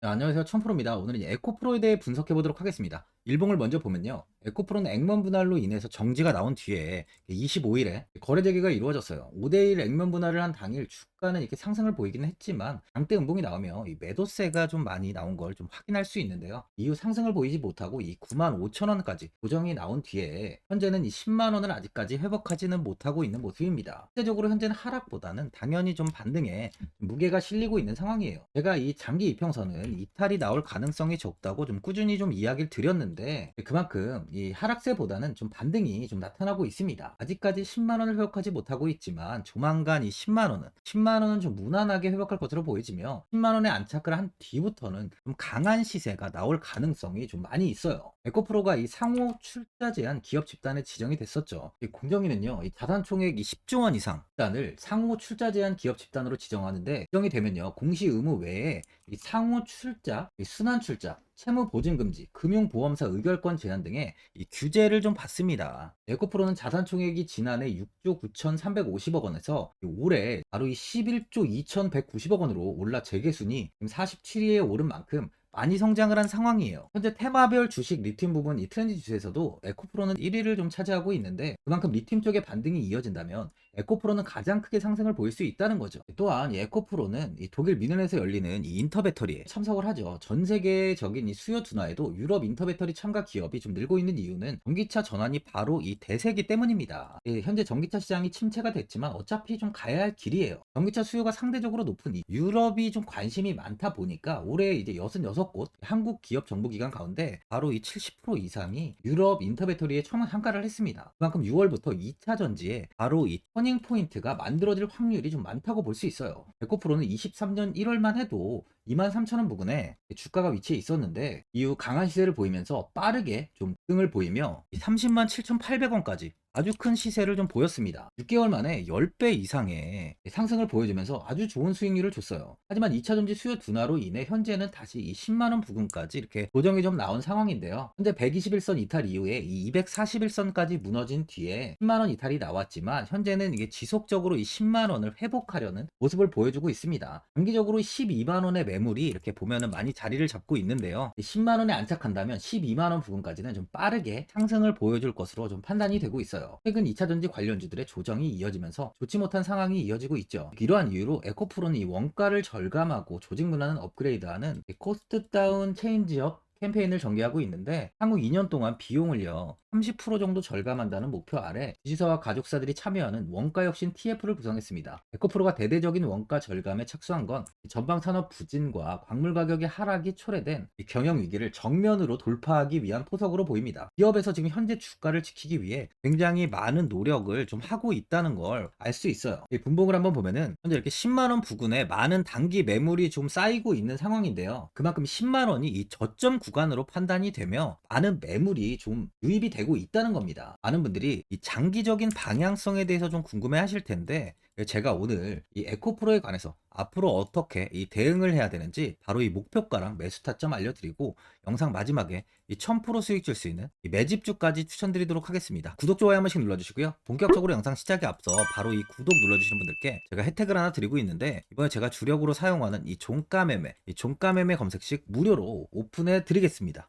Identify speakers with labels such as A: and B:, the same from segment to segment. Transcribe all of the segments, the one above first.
A: 네, 안녕하세요. 천프로입니다. 오늘은 에코프로에 대해 분석해 보도록 하겠습니다. 일봉을 먼저 보면요. 에코프로는 액면 분할로 인해서 정지가 나온 뒤에 25일에 거래 재개가 이루어졌어요. 5대1 액면 분할을 한 당일 주가는 이렇게 상승을 보이기는 했지만 장대 음봉이 나오며 이 매도세가 좀 많이 나온 걸 좀 확인할 수 있는데요. 이후 상승을 보이지 못하고 이 9만 5천 원까지 고정이 나온 뒤에 현재는 이 10만 원을 아직까지 회복하지는 못하고 있는 모습입니다. 실제적으로 현재는 하락보다는 당연히 좀 반등에 무게가 실리고 있는 상황이에요. 제가 이 장기 이평선은 이탈이 나올 가능성이 적다고 좀 꾸준히 좀 이야기를 드렸는데 그만큼 이 하락세보다는 좀 반등이 좀 나타나고 있습니다. 아직까지 10만 원을 회복하지 못하고 있지만 조만간 이 10만 원은 10만 원은 좀 무난하게 회복할 것으로 보이지며 10만 원에 안착을 한 뒤부터는 좀 강한 시세가 나올 가능성이 좀 많이 있어요. 에코프로가 이 상호 출자 제한 기업 집단에 지정이 됐었죠. 이 공정위는요, 이 자산 총액 이 10조 원 이상 집단을 상호 출자 제한 기업 집단으로 지정하는데 지정이 되면요, 공시 의무 외에 이 상호 출자, 이 순환 출자, 채무 보증 금지, 금융 보험사 의결권 제한 등의 이 규제를 좀 받습니다. 에코프로는 자산 총액이 지난해 6조 9,350억 원에서 올해 바로 이 11조 2,190억 원으로 올라 재계순이 47위에 오른 만큼 많이 성장을 한 상황이에요. 현재 테마별 주식 리튬 부분 이 트렌드 지수에서도 에코프로는 1위를 좀 차지하고 있는데 그만큼 리튬 쪽의 반등이 이어진다면 에코프로는 가장 크게 상승을 보일 수 있다는 거죠. 또한 이 에코프로는 이 독일 미넨에서 열리는 이 인터배터리에 참석을 하죠. 전 세계적인 이 수요 둔화에도 유럽 인터배터리 참가 기업이 좀 늘고 있는 이유는 전기차 전환이 바로 이 대세기 때문입니다. 예, 현재 전기차 시장이 침체가 됐지만 어차피 좀 가야 할 길이에요. 전기차 수요가 상대적으로 높은 이 유럽이 좀 관심이 많다 보니까 올해 이제 66곳 한국 기업 정보기관 가운데 바로 이 70% 이상이 유럽 인터배터리에 청원 참가를 했습니다. 그만큼 6월부터 2차 전지에 바로 이 터닝 포인트가 만들어질 확률이 좀 많다고 볼 수 있어요. 에코프로는 23년 1월만 해도 23,000원 부근에 주가가 위치해 있었는데 이후 강한 시세를 보이면서 빠르게 좀 등을 보이며 30만 7,800원까지 아주 큰 시세를 좀 보였습니다. 6개월 만에 10배 이상의 상승을 보여주면서 아주 좋은 수익률을 줬어요. 하지만 2차 전지 수요 둔화로 인해 현재는 다시 이 10만 원 부근까지 이렇게 조정이 좀 나온 상황인데요. 현재 121선 이탈 이후에 이 241선까지 무너진 뒤에 10만 원 이탈이 나왔지만 현재는 이게 지속적으로 이 10만 원을 회복하려는 모습을 보여주고 있습니다. 단기적으로 12만 원의 매물이 이렇게 보면은 많이 자리를 잡고 있는데요. 10만 원에 안착한다면 12만 원 부근까지는 좀 빠르게 상승을 보여줄 것으로 좀 판단이 되고 있어요. 최근 2차전지 관련주들의 조정이 이어지면서 좋지 못한 상황이 이어지고 있죠. 이러한 이유로 에코프로는 이 원가를 절감하고 조직 문화는 업그레이드하는 코스트 다운 체인지업 캠페인을 전개하고 있는데 향후 2년 동안 비용을요 30% 정도 절감한다는 목표 아래 지지사와 가족사들이 참여하는 원가 혁신 TF를 구성했습니다. 에코프로가 대대적인 원가 절감에 착수한 건 전방 산업 부진과 광물 가격의 하락이 초래된 경영 위기를 정면으로 돌파하기 위한 포석으로 보입니다. 기업에서 지금 현재 주가를 지키기 위해 굉장히 많은 노력을 좀 하고 있다는 걸 알 수 있어요. 이 분봉을 한번 보면은 현재 이렇게 10만 원 부근에 많은 단기 매물이 좀 쌓이고 있는 상황인데요. 그만큼 10만 원이 이 저점 구간으로 판단이 되며 많은 매물이 좀 유입이 되고 있다는 겁니다. 많은 분들이 이 장기적인 방향성에 대해서 좀 궁금해 하실 텐데 제가 오늘 이 에코프로에 관해서 앞으로 어떻게 이 대응을 해야 되는지 바로 이 목표가랑 매수 타점 알려드리고 영상 마지막에 이 1000% 수익 줄 수 있는 이 매집주까지 추천드리도록 하겠습니다. 구독, 좋아요 한 번씩 눌러주시고요. 본격적으로 영상 시작에 앞서 바로 이 구독 눌러주시는 분들께 제가 혜택을 하나 드리고 있는데 이번에 제가 주력으로 사용하는 이 종가 매매, 이 종가 매매 검색식 무료로 오픈해 드리겠습니다.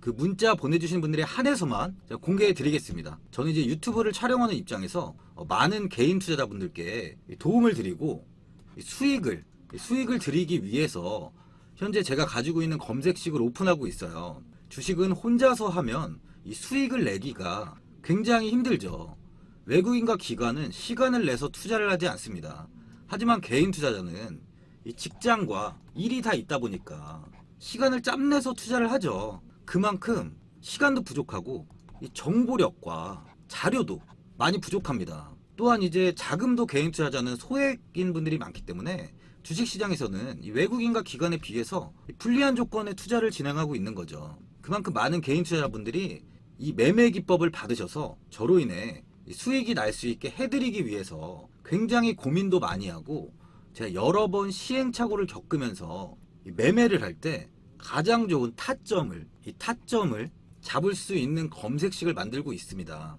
A: 그 문자 보내주신 분들에 한해서만 공개해 드리겠습니다. 저는 이제 유튜브를 촬영하는 입장에서 어, 많은 개인 투자자분들께 도움을 드리고 수익을 수익을 드리기 위해서 현재 제가 가지고 있는 검색식을 오픈하고 있어요. 주식은 혼자서 하면 이 수익을 내기가 굉장히 힘들죠. 외국인과 기관은 시간을 내서 투자를 하지 않습니다. 하지만 개인 투자자는 이 직장과 일이 다 있다 보니까 시간을 짬내서 투자를 하죠. 그만큼 시간도 부족하고 이 정보력과 자료도 많이 부족합니다. 또한 이제 자금도 개인 투자자는 소액인 분들이 많기 때문에 주식 시장에서는 이 외국인과 기관에 비해서 이 불리한 조건의 투자를 진행하고 있는 거죠. 그만큼 많은 개인 투자자분들이 이 매매 기법을 받으셔서 저로 인해 이 수익이 날 수 있게 해드리기 위해서 굉장히 고민도 많이 하고 제가 여러 번 시행착오를 겪으면서 이 매매를 할 때 가장 좋은 타점을 이 타점을 잡을 수 있는 검색식을 만들고 있습니다.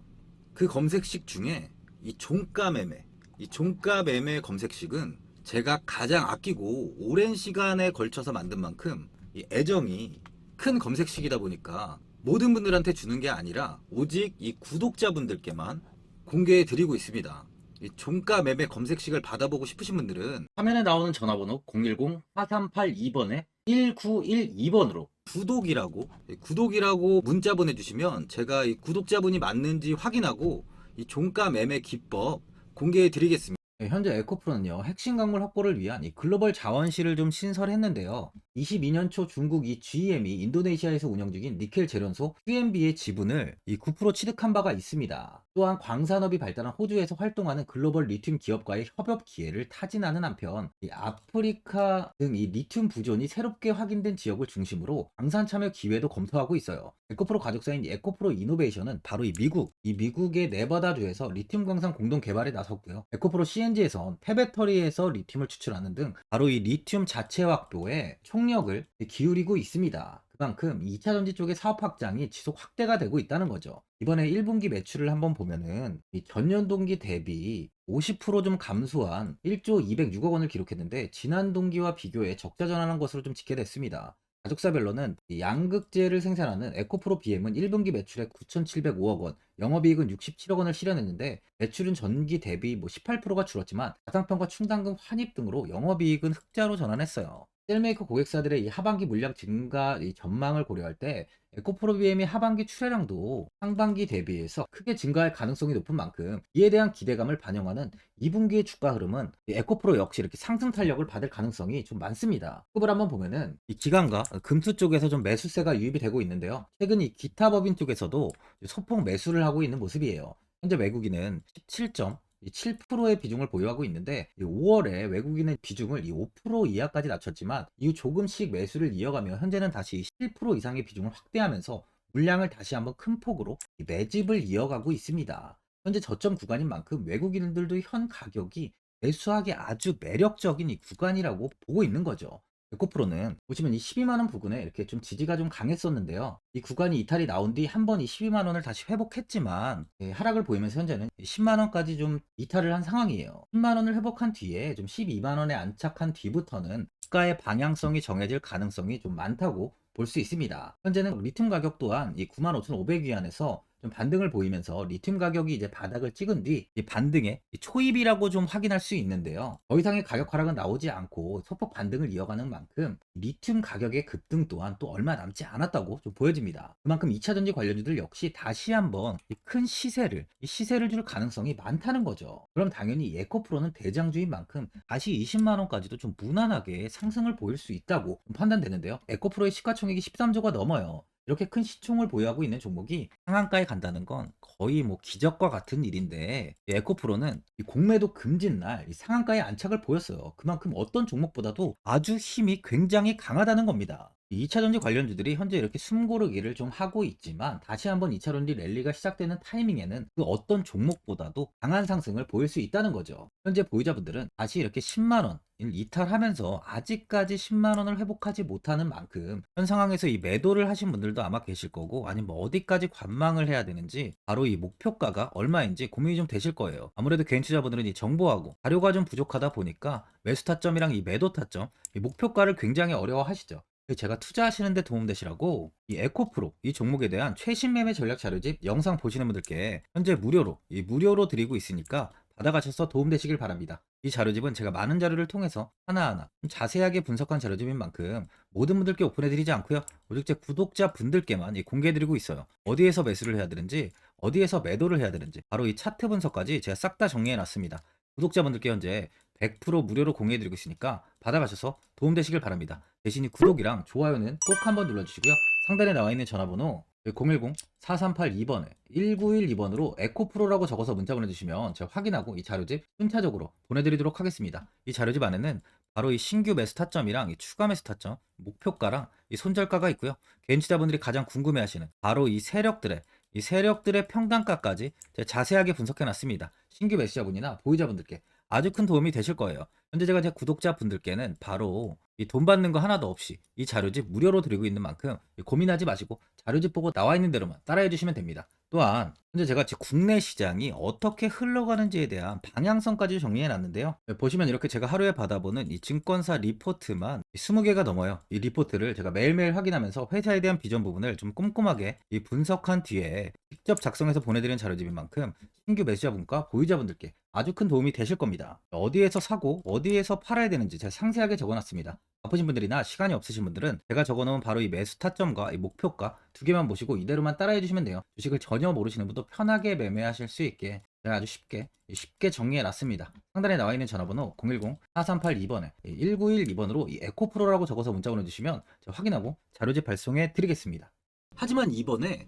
A: 그 검색식 중에 이 종가 매매, 이 종가 매매 검색식은 제가 가장 아끼고 오랜 시간에 걸쳐서 만든 만큼 이 애정이 큰 검색식이다 보니까 모든 분들한테 주는 게 아니라 오직 이 구독자분들께만 공개해 드리고 있습니다. 이 종가 매매 검색식을 받아보고 싶으신 분들은 화면에 나오는 전화번호 010-4382번에 1912번으로 구독이라고 예, 구독이라고 문자 보내주시면 제가 이 구독자분이 맞는지 확인하고 이 종가 매매 기법 공개해 드리겠습니다. 네, 현재 에코프로는요 핵심 광물 확보를 위한 이 글로벌 자원실을 좀 신설했는데요. 22년 초 중국 이 GM이 인도네시아에서 운영 중인 니켈 재련소 QMB의 지분을 이 9% 취득한 바가 있습니다. 또한 광산업이 발달한 호주에서 활동하는 글로벌 리튬 기업과의 협업 기회를 타진하는 한편 이 아프리카 등 이 리튬 부존이 새롭게 확인된 지역을 중심으로 광산 참여 기회도 검토하고 있어요. 에코프로 가족사인 이 에코프로 이노베이션은 바로 이 미국, 이 미국의 네바다주에서 리튬 광산 공동 개발에 나섰고요. 에코프로 CNG에선 폐배터리에서 리튬을 추출하는 등 바로 이 리튬 자체 확보에 총 력을 기울이고 있습니다. 그만큼 2차 전지 쪽의 사업 확장이 지속 확대가 되고 있다는 거죠. 이번에 1분기 매출을 한번 보면은 이 전년 동기 대비 50%좀 감소한 1조 206억 원을 기록했는데 지난 동기와 비교해 적자 전환한 것으로 좀 집계됐습니다. 가족사별로는 이 양극재를 생산하는 에코프로 BM은 1분기 매출액 9,705억 원, 영업이익은 67억 원을 실현했는데 매출은 전기 대비 뭐 18%가 줄었지만 가상평가 충당금 환입 등으로 영업이익은 흑자로 전환했어요. 셀메이커 고객사들의 이 하반기 물량 증가 이 전망을 고려할 때 에코프로 BM의 하반기 출하량도 상반기 대비해서 크게 증가할 가능성이 높은 만큼 이에 대한 기대감을 반영하는 2분기의 주가 흐름은 이 에코프로 역시 이렇게 상승 탄력을 받을 가능성이 좀 많습니다. 급을 한번 보면은 이 기관과 금수 쪽에서 좀 매수세가 유입이 되고 있는데요. 최근 이 기타 법인 쪽에서도 소폭 매수를 하고 있는 모습이에요. 현재 외국인은 17점 7%의 비중을 보유하고 있는데 5월에 외국인의 비중을 5% 이하까지 낮췄지만 이후 조금씩 매수를 이어가며 현재는 다시 11% 이상의 비중을 확대하면서 물량을 다시 한번 큰 폭으로 매집을 이어가고 있습니다. 현재 저점 구간인 만큼 외국인들도 현 가격이 매수하기 아주 매력적인 이 구간이라고 보고 있는 거죠. 에코프로는 보시면 이 12만원 부근에 이렇게 좀 지지가 좀 강했었는데요. 이 구간이 이탈이 나온 뒤 한 번 이 12만원을 다시 회복했지만 예, 하락을 보이면서 현재는 10만원까지 좀 이탈을 한 상황이에요. 10만원을 회복한 뒤에 좀 12만원에 안착한 뒤부터는 주가의 방향성이 정해질 가능성이 좀 많다고 볼 수 있습니다. 현재는 리튬 가격 또한 이 95,500위안에서 좀 반등을 보이면서 리튬 가격이 이제 바닥을 찍은 뒤이 반등의 이 초입이라고 좀 확인할 수 있는데요. 더 이상의 가격 하락은 나오지 않고 소폭 반등을 이어가는 만큼 리튬 가격의 급등 또한 또 얼마 남지 않았다고 좀 보여집니다. 그만큼 2차 전지 관련주들 역시 다시 한번 이큰 시세를 이 시세를 줄 가능성이 많다는 거죠. 그럼 당연히 에코프로는 대장주인 만큼 다시 20만 원까지도 좀 무난하게 상승을 보일 수 있다고 판단되는데요. 에코프로의 시가총액이 13조가 넘어요. 이렇게 큰 시총을 보유하고 있는 종목이 상한가에 간다는 건 거의 뭐 기적과 같은 일인데 이 에코프로는 이 공매도 금진 날이 상한가에 안착을 보였어요. 그만큼 어떤 종목보다도 아주 힘이 굉장히 강하다는 겁니다. 이 2차 전지 관련주들이 현재 이렇게 숨고르기를 좀 하고 있지만 다시 한번 2차 전지 랠리가 시작되는 타이밍에는 그 어떤 종목보다도 강한 상승을 보일 수 있다는 거죠. 현재 보유자분들은 다시 이렇게 10만 원 이탈하면서 아직까지 10만 원을 회복하지 못하는 만큼 현 상황에서 이 매도를 하신 분들도 아마 계실 거고 아니면 뭐 어디까지 관망을 해야 되는지 바로 이 목표가가 얼마인지 고민이 좀 되실 거예요. 아무래도 개인 투자분들은 이 정보하고 자료가 좀 부족하다 보니까 매수 타점이랑 이 매도 타점, 이 목표가를 굉장히 어려워하시죠. 제가 투자하시는데 도움되시라고 이 에코프로 이 종목에 대한 최신 매매 전략 자료집 영상 보시는 분들께 현재 무료로 이 무료로 드리고 있으니까 받아가셔서 도움되시길 바랍니다. 이 자료집은 제가 많은 자료를 통해서 하나하나 좀 자세하게 분석한 자료집인 만큼 모든 분들께 오픈해드리지 않고요. 오직 제 구독자 분들께만 이 공개해드리고 있어요. 어디에서 매수를 해야 되는지, 어디에서 매도를 해야 되는지, 바로 이 차트 분석까지 제가 싹 다 정리해놨습니다. 구독자분들께 현재 100% 무료로 공유해드리고 있으니까 받아가셔서 도움되시길 바랍니다. 대신 이 구독이랑 좋아요는 꼭 한번 눌러주시고요. 상단에 나와 있는 전화번호 010-4382번에 1912번으로 에코프로라고 적어서 문자 보내주시면 제가 확인하고 이 자료집 순차적으로 보내드리도록 하겠습니다. 이 자료집 안에는 바로 이 신규 매수 타점이랑 이 추가 매수 타점, 목표가랑 이 손절가가 있고요. 개인 투자분들이 가장 궁금해하시는 바로 이 세력들의 이 세력들의 평단가까지 제가 자세하게 분석해놨습니다. 신규 매수자분이나 보유자분들께 아주 큰 도움이 되실 거예요. 현재 제가 제 구독자분들께는 바로 이 돈 받는 거 하나도 없이 이 자료집 무료로 드리고 있는 만큼 고민하지 마시고 자료집 보고 나와 있는 대로만 따라해 주시면 됩니다. 또한 현재 제가 제 국내 시장이 어떻게 흘러가는지에 대한 방향성까지 정리해 놨는데요. 보시면 이렇게 제가 하루에 받아보는 이 증권사 리포트만 20개가 넘어요. 이 리포트를 제가 매일매일 확인하면서 회사에 대한 비전 부분을 좀 꼼꼼하게 이 분석한 뒤에 직접 작성해서 보내드리는 자료집인 만큼 신규 매수자분과 보유자분들께 아주 큰 도움이 되실 겁니다. 어디에서 사고 어디에서 팔아야 되는지 제가 상세하게 적어놨습니다. 바쁘신 분들이나 시간이 없으신 분들은 제가 적어놓은 바로 이 매수 타점과 이 목표가 두 개만 보시고 이대로만 따라해 주시면 돼요. 주식을 전혀 모르시는 분도 편하게 매매하실 수 있게 제가 아주 쉽게 쉽게 정리해 놨습니다. 상단에 나와 있는 전화번호 010-4382번에 1912번으로 이 에코프로라고 적어서 문자 보내주시면 제가 확인하고 자료집 발송해 드리겠습니다.
B: 하지만 이번에